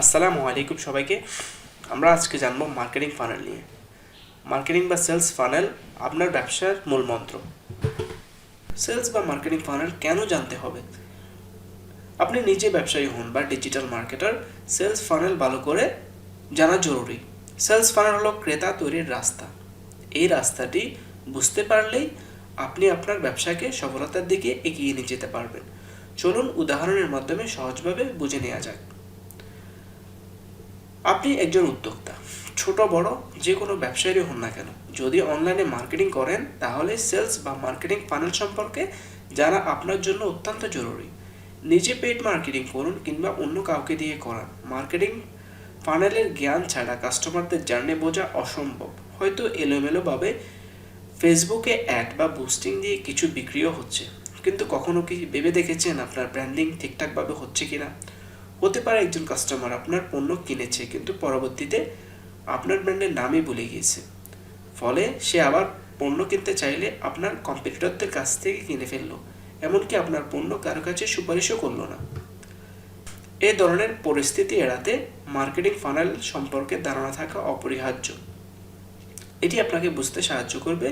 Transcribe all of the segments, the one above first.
আসসালামু আলাইকুম সবাইকে। আমরা আজকে জানব মার্কেটিং ফানেল নিয়ে। মার্কেটিং বা সেলস ফানেল আপনার ব্যবসার মূল মন্ত্র। সেলস বা মার্কেটিং ফানেল কেন জানতে হবে? আপনি নিজে ব্যবসায়ী হন বা ডিজিটাল মার্কেটার সেলস ফানেল ভালো করে জানা জরুরি। সেলস ফানেল হলো ক্রেতা তৈরির রাস্তা। এই রাস্তাটি বুঝতে পারলেই আপনি আপনার ব্যবসাকে সফলতার দিকে এগিয়ে নিয়ে যেতে পারবেন। চলুন উদাহরণের মাধ্যমে সহজভাবে বুঝে নেওয়া যাক। আপনি একজন উদ্যোক্তা, ছোট, বড়, যে কোনো ব্যবসায়ী হন না কেন। যদি অনলাইনে মার্কেটিং করেন, তাহলে সেলস বা মার্কেটিং ফানেল সম্পর্কে জানা আপনার জন্য অত্যন্ত জরুরি। নিজে পেড মার্কেটিং করুন কিংবা অন্য কাউকে দিয়ে করান। মার্কেটিং ফানেলের জ্ঞান ছাড়া কাস্টমারদের জার্নি বোঝা অসম্ভব। হয়তো এলোমেলোভাবে ফেসবুকে অ্যাড বা বুস্টিং দিয়ে কিছু বিক্রিও হচ্ছে। কিন্তু কখনো কি ভেবে দেখেছেন আপনার ব্র্যান্ডিং ঠিকঠাকভাবে হচ্ছে কিনা? হতে পারে একজন কাস্টমার আপনার পণ্য কিনেছে, কিন্তু পরবর্তীতে আপনার ব্র্যান্ডের নামই ভুলে গিয়েছে। ফলে সে আবার পণ্য কিনতে চাইলে আপনার কম্পিটিটরদের কাছ থেকে কিনে ফেলল, এমনকি আপনার পণ্য কারও কাছে সুপারিশও করল না। এই ধরনের পরিস্থিতি এড়াতে মার্কেটিং ফানেল সম্পর্কে ধারণা থাকা অপরিহার্য। এটি আপনাকে বুঝতে সাহায্য করবে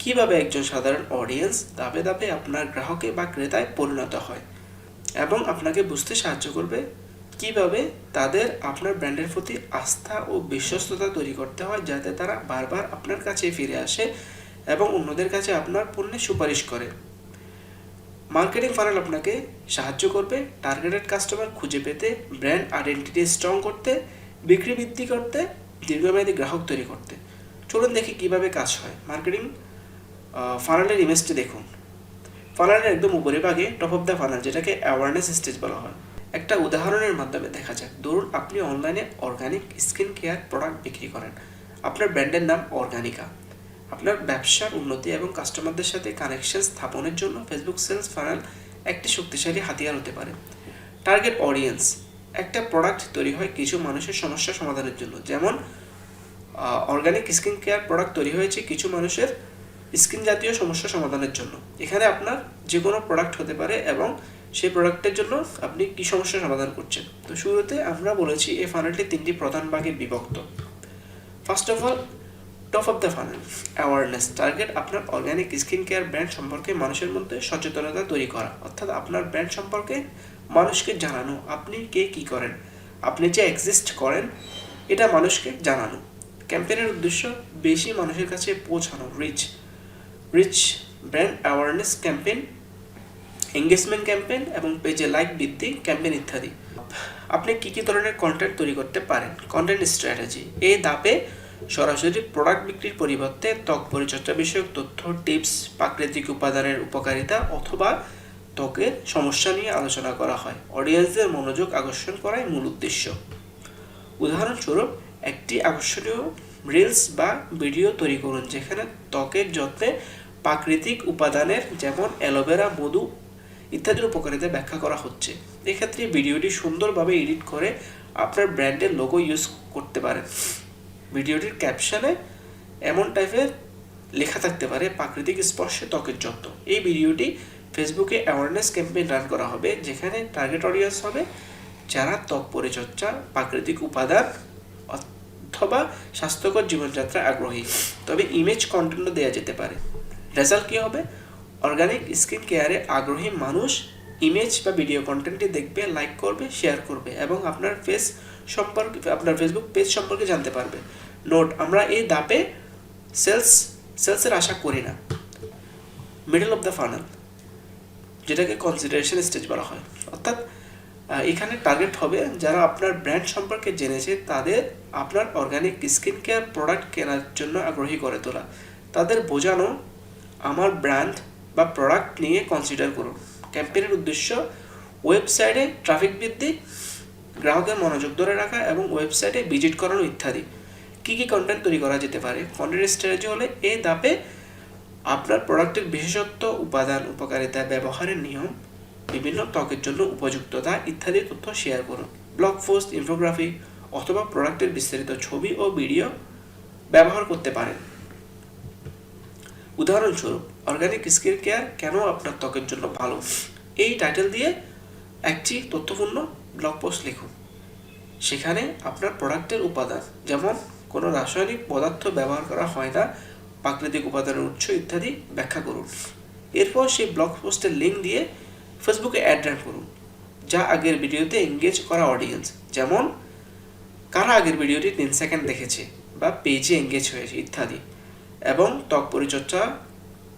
কীভাবে একজন সাধারণ অডিয়েন্স ধাপে ধাপে আপনার গ্রাহকে বা ক্রেতায় পরিণত হয়। এবং আপনাকে বুঝতে সাহায্য করবে কীভাবে তাদের আপনার ব্র্যান্ডের প্রতি আস্থা ও বিশ্বস্ততা তৈরি করতে হয় যাতে তারা বারবার আপনার কাছে ফিরে আসে এবং অন্যদের কাছে আপনার পণ্যের সুপারিশ করে। মার্কেটিং ফানেল আপনাকে সাহায্য করবে। টার্গেটেড কাস্টমার খুঁজে পেতে ব্র্যান্ড আইডেন্টিটি স্ট্রং করতে, বিক্রি বৃদ্ধি করতে, দীর্ঘমেয়াদী গ্রাহক তৈরি করতে। চলুন দেখি কীভাবে কাজ হয়। মার্কেটিং ফানেলের ইমেজটি দেখুন। ফানেলের একদম উপরে ভাগে টপ অফ দ্য ফানেল যেটাকে অ্যাওয়ারনেস স্টেজ বলা হয়। একটা উদাহরণের মাধ্যমে দেখা যাক। ধরুন, আপনি অনলাইনে অর্গানিক স্কিন কেয়ার প্রোডাক্ট বিক্রি করেন। আপনার ব্র্যান্ডের নাম অর্গানিকা। আপনার ব্যবসার উন্নতি এবং কাস্টমারদের সাথে কানেকশন স্থাপনের জন্য ফেসবুক সেলস ফানেল একটি শক্তিশালী হাতিয়ার হতে পারে। টার্গেট অডিয়েন্স একটা প্রোডাক্ট তৈরি হয় কিছু মানুষের সমস্যা সমাধানের জন্য। যেমন অর্গানিক স্কিন কেয়ার প্রোডাক্ট তৈরি হয়েছে কিছু মানুষের স্কিন জাতীয় সমস্যা সমাধানের জন্য। এখানে আপনার যে কোনো প্রোডাক্ট হতে পারে এবং সেই প্রোডাক্টের জন্য আপনি কি সমস্যা সমাধান করছেন। তো শুরুতে আমরা বলেছি এই ফানেলটি তিনটি প্রধান ভাগে বিভক্ত। First of all top of the funnel awareness target আপনার অর্গানিক স্কিন কেয়ার ব্র্যান্ড সম্পর্কে মানুষের মধ্যে সচেতনতা তৈরি করা। অর্থাৎ আপনার ব্র্যান্ড সম্পর্কে মানুষকে জানানো, আপনি কে কি করেন, আপনি যে এক্সিস্ট করেন, এটা মানুষকে জানানো। ক্যাম্পেইনের উদ্দেশ্য, বেশি মানুষের কাছে পৌঁছানো reach reach brand awareness campaign engagement campaign এবং পেজে লাইক বৃদ্ধি ক্যাম্পেইন ইত্যাদি। আপনি কী কী ধরনের কন্টেন্ট তৈরি করতে পারেন? কন্টেন্ট স্ট্র্যাটেজি এই ধাপে সরাসরি প্রোডাক্ট বিক্রির পরিবর্তে ত্বক পরিচর্যা বিষয়ক তথ্য টিপস প্রাকৃতিক উপাদানের উপকারিতা অথবা ত্বকের সমস্যা নিয়ে আলোচনা করা হয়। অডিয়েন্সদের মনোযোগ আকর্ষণ করাই মূল উদ্দেশ্য। উদাহরণস্বরূপ, একটি আকর্ষণীয় রিলস বা ভিডিও তৈরি করুন, যেখানে ত্বকের যত্নে প্রাকৃতিক উপাদানের যেমন অ্যালোভেরা, মধু ইত্যাদির উপকারিতা ব্যাখ্যা করা হচ্ছে। এক্ষেত্রে ভিডিওটি সুন্দরভাবে এডিট করে আপনার ব্র্যান্ডের লোগো ইউজ করতে পারেন। ভিডিওটির ক্যাপশনে এমন টাইপের লেখা থাকতে পারে, প্রাকৃতিক স্পর্শে ত্বকের যত্ন। এই ভিডিওটি ফেসবুকে অ্যাওয়ারনেস ক্যাম্পেইন রান করা হবে, যেখানে টার্গেট অডিয়েন্স হবে যারা ত্বক পরিচর্যা, প্রাকৃতিক উপাদান অথবা স্বাস্থ্যকর জীবনযাত্রা আগ্রহী। তবে ইমেজ কন্টেন্টও দেওয়া যেতে পারে। রেজাল্ট কী হবে? অর্গানিক স্কিন কেয়ারে আগ্রহী মানুষ ইমেজ বা ভিডিও কন্টেন্টটি দেখবে লাইক করবে শেয়ার করবে এবং আপনার ফেস সম্পর্কে, আপনার ফেসবুক পেজ সম্পর্কে জানতে পারবে। নোট আমরা এই দাপে সেলস সেলসের আশা করি না। মিডল অফ দ্য ফানাল যেটাকে কনসিডারেশন স্টেজ বলা হয়। অর্থাৎ এখানে টার্গেট হবে যারা আপনার ব্র্যান্ড সম্পর্কে জেনেছে, তাদের আপনার অর্গানিক স্কিন কেয়ার প্রোডাক্ট কেনার জন্য আগ্রহী করে তোলা। তাদের বোঝানো আমার ব্র্যান্ড বা প্রোডাক্ট নিয়ে কনসিডার করুন। ক্যাম্পেনের উদ্দেশ্য, ওয়েবসাইটে ট্রাফিক বৃদ্ধি, গ্রাহকের মনোযোগ ধরে রাখা এবং ওয়েবসাইটে ভিজিট করানো ইত্যাদি। কী কী কন্টেন্ট তৈরি করা যেতে পারে? কন্টেন্ট স্ট্র্যাটেজি হলে এই ধাপে আপনার প্রোডাক্টের বিশেষত্ব, উপাদান, উপকারিতা, ব্যবহারের নিয়ম, বিভিন্ন ত্বকের জন্য উপযুক্ততা ইত্যাদি তথ্য শেয়ার করুন। ব্লগ পোস্ট ইনফোগ্রাফি অথবা প্রোডাক্টের বিস্তারিত ছবি ও ভিডিও ব্যবহার করতে পারেন। উদাহরণস্বরূপ অর্গানিক স্কিন কেয়ার কেন আপনার ত্বকের জন্য ভালো? এই টাইটেল দিয়ে একটি তথ্যপূর্ণ ব্লগ পোস্ট লিখুন। সেখানে আপনার প্রোডাক্টের উপাদান, যেমন কোনো রাসায়নিক পদার্থ ব্যবহার করা হয় না, প্রাকৃতিক উপাদানের উৎস ইত্যাদি ব্যাখ্যা করুন। এরপর সেই ব্লগ পোস্টের লিঙ্ক দিয়ে ফেসবুকে অ্যাড রান করুন, যা আগের ভিডিওতে এঙ্গেজ করা অডিয়েন্স যেমন, কারা আগের ভিডিওটি তিন সেকেন্ড দেখেছে বা পেজে এঙ্গেজ হয়েছে ইত্যাদি। এবং ত্বক পরিচর্যা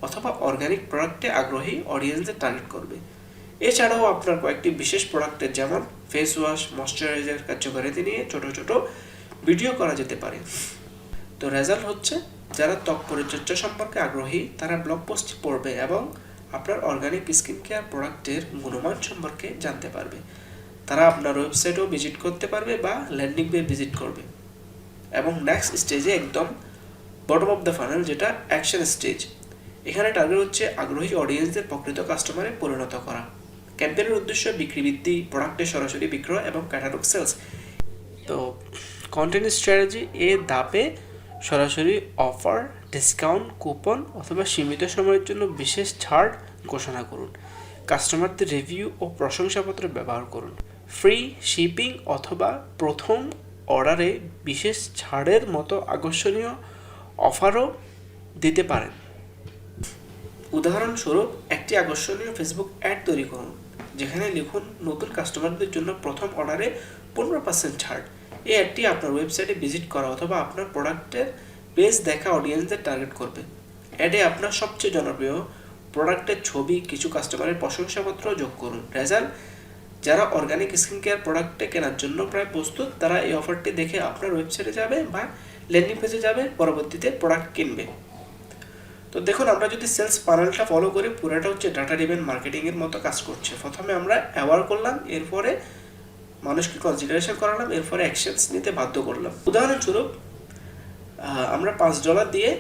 অথবা অর্গানিক প্রোডাক্টে আগ্রহী অডিয়েন্সদের টার্গেট করবে। এছাড়াও আপনার কয়েকটি বিশেষ প্রোডাক্টের যেমন ফেস ওয়াশ ময়শ্চারাইজার কার্যকারিতা নিয়ে ছোট ছোট ভিডিও করা যেতে পারে। তো রেজাল্ট হচ্ছে, যারা ত্বক পরিচর্যা সম্পর্কে আগ্রহী, তারা ব্লগ পোস্ট পড়বে এবং আপনার অর্গানিক স্কিন কেয়ার প্রোডাক্টের গুণমান সম্পর্কে জানতে পারবে। তারা আপনার ওয়েবসাইটও ভিজিট করতে পারবে বা ল্যান্ডিং পে ভিজিট করবে। এবং নেক্সট স্টেজে একদম বটম অফ দ্য ফানেল যেটা অ্যাকশন স্টেজ এখানে টার্গেট হচ্ছে আগ্রহী অডিয়েন্সদের প্রকৃত কাস্টমারে পরিণত করা। ক্যাম্পেইনের উদ্দেশ্য বিক্রি বৃদ্ধি প্রোডাক্টের সরাসরি বিক্রয় এবং ক্যাটালগ সেলস তো কন্টেন্ট স্ট্র্যাটেজি এ ধাপে সরাসরি অফার ডিসকাউন্ট কুপন অথবা সীমিত সময়ের জন্য বিশেষ ছাড় ঘোষণা করুন। কাস্টমারদের রিভিউ ও প্রশংসাপত্র ব্যবহার করুন। ফ্রি শিপিং অথবা প্রথম অর্ডারে বিশেষ ছাড়ের মতো আকর্ষণীয় অফারও দিতে পারেন। উদাহরণস্বরূপ, একটি আকর্ষণীয় ফেসবুক অ্যাড তৈরি করুন, যেখানে লিখুন, নতুন কাস্টমারদের জন্য প্রথম অর্ডারে পনেরো পার্সেন্ট ছাড়। এই অ্যাডটি আপনার ওয়েবসাইটে ভিজিট করা অথবা আপনার প্রোডাক্টের পেজ দেখা অডিয়েন্সদের টার্গেট করবে। অ্যাডে আপনার সবচেয়ে জনপ্রিয় প্রোডাক্টের ছবি, কিছু কাস্টমারের প্রশংসাপত্র যোগ করুন। রেজাল্ট যারা অর্গানিক স্কিন কেয়ার প্রোডাক্টে কেনার জন্য প্রায় প্রস্তুত, তারা এই অফারটি দেখে আপনার ওয়েবসাইটে যাবে বা ল্যান্ডিং পেজে যাবে, পরবর্তীতে প্রোডাক্ট কিনবে। তো দেখুন, আমরা যদি সেলস প্যানেলটা ফলো করি, পুরোটা হচ্ছে ডাটা ডিভেন মার্কেটিংয়ের মতো কাজ করছে। প্রথমে আমরা অ্যাওয়ার করলাম, এরপরে মানুষকে কনসিডারেশন করালাম, এরপরে অ্যাকশনস নিতে বাধ্য করলাম। উদাহরণস্বরূপ আমরা পাঁচ ডলার দিয়ে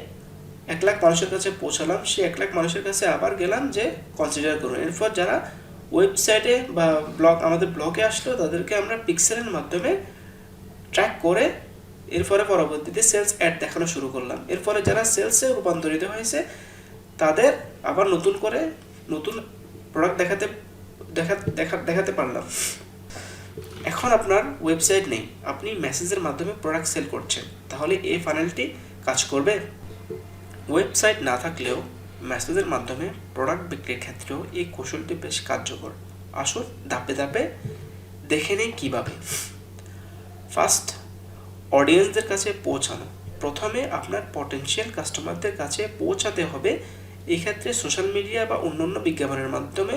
এক লাখ মানুষের কাছে পৌঁছালাম সে এক লাখ মানুষের কাছে আবার গেলাম যে কনসিডার করুন। এরপর যারা ওয়েবসাইটে বা ব্লগ আমাদের ব্লগে আসলো, তাদেরকে আমরা পিক্সেলের মাধ্যমে ট্র্যাক করে এরপরে পরবর্তীতে সেলস অ্যাড দেখানো শুরু করলাম। এরপরে যারা সেলসে রূপান্তরিত হয়েছে, তাদের আবার নতুন করে নতুন প্রোডাক্ট দেখাতে, দেখা দেখা, দেখাতে পারলাম। এখন আপনার ওয়েবসাইট নেই। আপনি মেসেজের মাধ্যমে প্রোডাক্ট সেল করছেন। তাহলে এই ফানেলটি কাজ করবে? ওয়েবসাইট না থাকলেও মেসেজের মাধ্যমে প্রোডাক্ট বিক্রির ক্ষেত্রেও এই কৌশলটি বেশ কার্যকর। আসুন ধাপে ধাপে দেখে নেই কীভাবে। ফার্স্ট অডিয়েন্সদের কাছে পৌঁছানো। প্রথমে আপনার পটেনশিয়াল কাস্টমারদের কাছে পৌঁছাতে হবে এক্ষেত্রে সোশ্যাল মিডিয়া বা অন্যান্য বিজ্ঞাপনের মাধ্যমে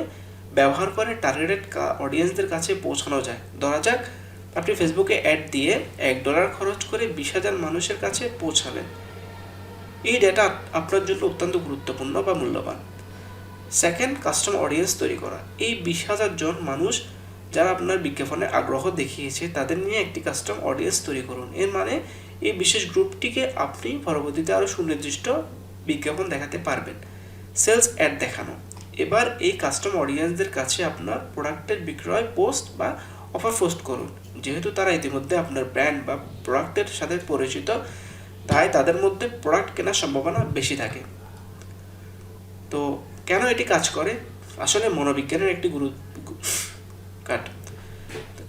ব্যবহার করে টার্গেটেড অডিয়েন্সদের কাছে পৌঁছানো যায়। ধরা যাক, আপনি ফেসবুকে অ্যাড দিয়ে এক ডলার খরচ করে বিশ হাজার মানুষের কাছে পৌঁছালেন। এই ডেটা আপনার জন্য অত্যন্ত গুরুত্বপূর্ণ বা মূল্যবান। সেকেন্ড কাস্টমার অডিয়েন্স তৈরি করা। এই বিশ হাজার জন মানুষ যারা আপনার বিজ্ঞাপনের আগ্রহ দেখিয়েছে, তাদের নিয়ে একটি কাস্টম অডিয়েন্স তৈরি করুন। এর মানে এই বিশেষ গ্রুপটিকে আপনি পরবর্তীতে আরও সুনির্দিষ্ট বিজ্ঞাপন দেখাতে পারবেন। সেলস অ্যাড দেখানো। এবার এই কাস্টম অডিয়েন্সদের কাছে আপনার প্রোডাক্টের বিক্রয় পোস্ট বা অফার পোস্ট করুন। যেহেতু তারা ইতিমধ্যে আপনার ব্র্যান্ড বা প্রোডাক্টের সাথে পরিচিত, তাই তাদের মধ্যে প্রোডাক্ট কেনার সম্ভাবনা বেশি থাকে। তো কেন এটি কাজ করে? আসলে মনোবিজ্ঞানের একটি গুরু কাট।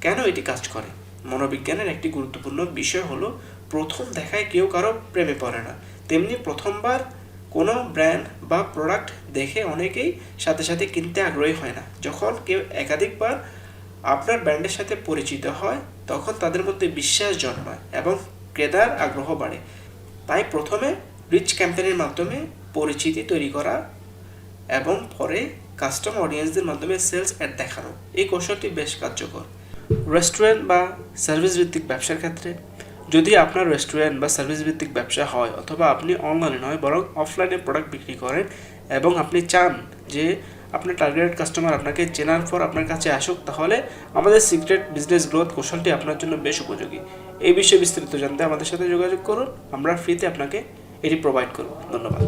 কেন এটি কাজ করে? মনোবিজ্ঞানের একটি গুরুত্বপূর্ণ বিষয় হলো, প্রথম দেখায় কেউ কারও প্রেমে পড়ে না। তেমনি প্রথমবার কোনো ব্র্যান্ড বা প্রোডাক্ট দেখে অনেকেই সাথে সাথে কিনতে আগ্রহী হয় না। যখন কেউ একাধিকবার আপনার ব্র্যান্ডের সাথে পরিচিত হয়, তখন তাদের মধ্যে বিশ্বাস জন্মায় এবং ক্রেতার আগ্রহ বাড়ে। তাই প্রথমে রিচ ক্যাম্পেনের মাধ্যমে পরিচিতি তৈরি করা এবং পরে কাস্টম অডিয়েন্সদের মাধ্যমে সেলস অ্যাড দেখানো। এই কৌশলটি বেশ কার্যকর। রেস্টুরেন্ট বা সার্ভিস ভিত্তিক ব্যবসার ক্ষেত্রে যদি আপনার রেস্টুরেন্ট বা সার্ভিস ভিত্তিক ব্যবসা হয় অথবা আপনি অনলাইনে নয়, বরং অফলাইনে প্রোডাক্ট বিক্রি করেন এবং আপনি চান যে আপনার টার্গেটেড কাস্টমার আপনাকে চেনার পর আপনার কাছে আসুক, তাহলে আমাদের সিক্রেট বিজনেস গ্রোথ কৌশলটি আপনার জন্য বেশ উপযোগী। এই বিষয়ে বিস্তারিত জানতে আমাদের সাথে যোগাযোগ করুন, আমরা ফ্রিতে আপনাকে এটি প্রোভাইড করব। ধন্যবাদ।